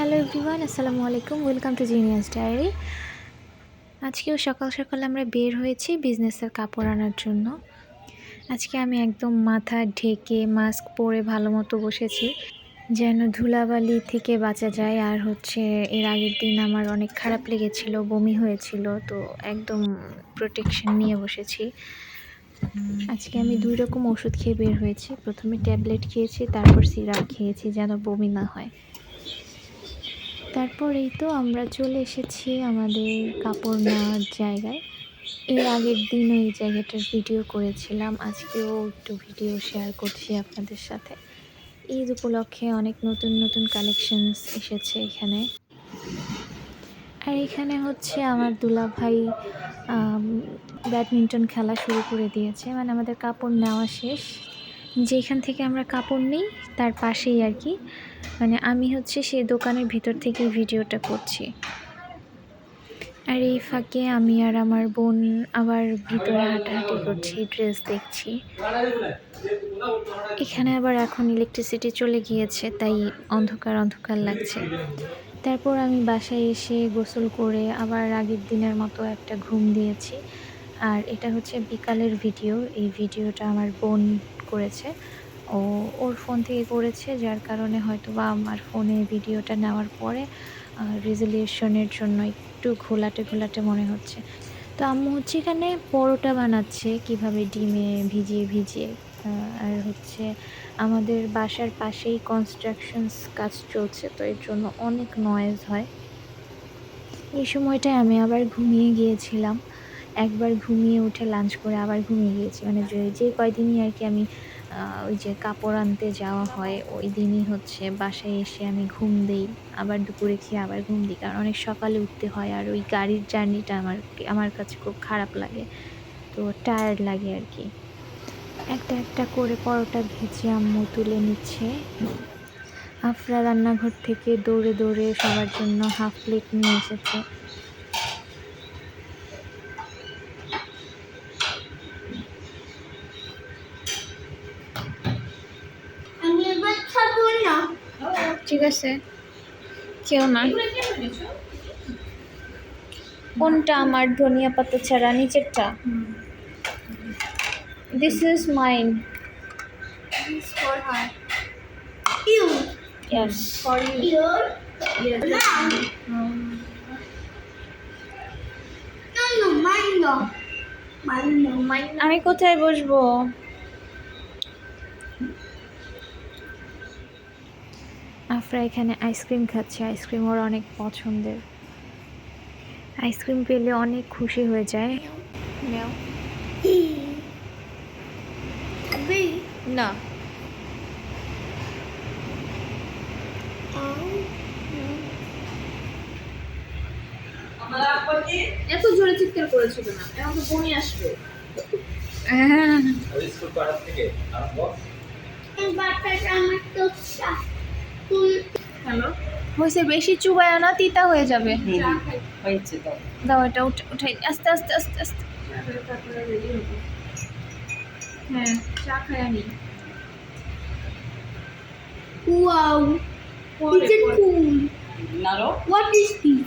Hello everyone, আসসালামু আলাইকুম। Welcome to genius diary. আজকেও সকাল সকাল আমরা বের হয়েছি বিজনেসের কাপড় আনার জন্য। আজকে আমি একদম মাথা ঢেকে, মাস্ক পরে ভালো মতো বসেছি। যেন ধুলাবালি থেকে বাঁচা যায়। আর হচ্ছে, এর আগের দিন আমার অনেক খারাপ লেগেছিল, বমি হয়েছিল, তো একদম প্রোটেকশন নিয়ে বসেছি। আজকে আমি দুই রকম ওষুধ খেয়ে বের হয়েছি। প্রথমে ট্যাবলেট খেয়েছি, তারপর সিরাপ খেয়েছি, যেন বমি না হয়। তারপর এই তো আমরা চলে এসেছি আমাদের কাপড় নেওয়ার জায়গায়। এর আগের দিন এই জায়গাটার ভিডিও করেছিলাম, আজকেও একটু ভিডিও শেয়ার করছি আপনাদের সাথে। ঈদ উপলক্ষে অনেক নতুন নতুন কালেকশনস এসেছে এখানে। আর এখানে হচ্ছে আমার দুলাভাই ব্যাডমিন্টন খেলা শুরু করে দিয়েছে। মানে আমাদের কাপড় নেওয়া শেষ। যেখান থেকে আমরা কাপড় নিই, তার পাশেই আর কি। মানে আমি হচ্ছে সেই দোকানের ভিতর থেকে ভিডিওটা করছি। আর এই ফাঁকে আমি আর আমার বোন আবার ভিতরে হাঁটাহাঁটি করছি, ড্রেস দেখছি। এখানে আবার এখন ইলেকট্রিসিটি চলে গিয়েছে, তাই অন্ধকার অন্ধকার লাগছে। তারপর আমি বাসায় এসে গোসল করে আবার আগের দিনের মতো একটা ঘুম দিয়েছি। আর এটা হচ্ছে বিকালের ভিডিও, এই ভিডিওটা আমার বোন করেছে। ও, ওর ফোন থেকে করেছে, যার কারণে হয়তো বা আমার ফোনে ভিডিওটা নেওয়ার পরে রেজলিউশনের জন্য একটু ঘোলাটে ঘোলাটে মনে হচ্ছে। তো আম্মু হচ্ছে এখানে পরোটা বানাচ্ছে, কীভাবে ডিমে ভিজিয়ে ভিজিয়ে। আর হচ্ছে আমাদের বাসার পাশেই কনস্ট্রাকশনস কাজ চলছে, তো এর জন্য অনেক নয়েজ হয়। এই সময়টায় আমি আবার ঘুমিয়ে গিয়েছিলাম। একবার ঘুমিয়ে উঠে লাঞ্চ করে আবার ঘুমিয়ে গিয়েছি। মানে যে কয়দিনই আর কি আমি ওই যে কাপড় আনতে যাওয়া হয়, ওই দিনই হচ্ছে বাসায় এসে আমি ঘুম দিই। আবার দুপুরে খেয়ে আবার ঘুম দিই। কারণ অনেক সকালে উঠতে হয় আর ওই গাড়ির জার্নিটা আমার আমার কাছে খুব খারাপ লাগে। তো টায়ার্ড লাগে আর কি। একটা একটা করে পরোটা ভেজে আম্মু তুলে নিচ্ছে। আফরা রান্নাঘর থেকে দৌড়ে দৌড়ে সবার জন্য হাফ প্লেট নিয়ে এসেছে আমি এবার খাব না ঠিক আছে। কেউ না। কোনটা আমার ধনিয়া পাতা ছাড়া? নিচেরটা? দিস ইজ মাইন আমি কোথায় her. আফরা এখানে আইসক্রিম খাচ্ছে। আইসক্রিম ওর অনেক পছন্দের। আইসক্রিম পেলে অনেক খুশি হয়ে যায়। নাও। না। এত জোরে চিৎকার করেছিল না এখন তো বমি আসবে। স্কুল থেকে আমার তো হ্যালো হয়েছে বেশি চুবায় না তিতা হয়ে যাবে চা খাই হয়েছে তো দাও এটা উঠে উঠাই আস্তে আস্তে আস্তে আস্তে তারপরে তারপরে রেডি হবো হ্যাঁ চা খাই আমি Wow. পরে, Is it পরে। cool? Narrow What is this?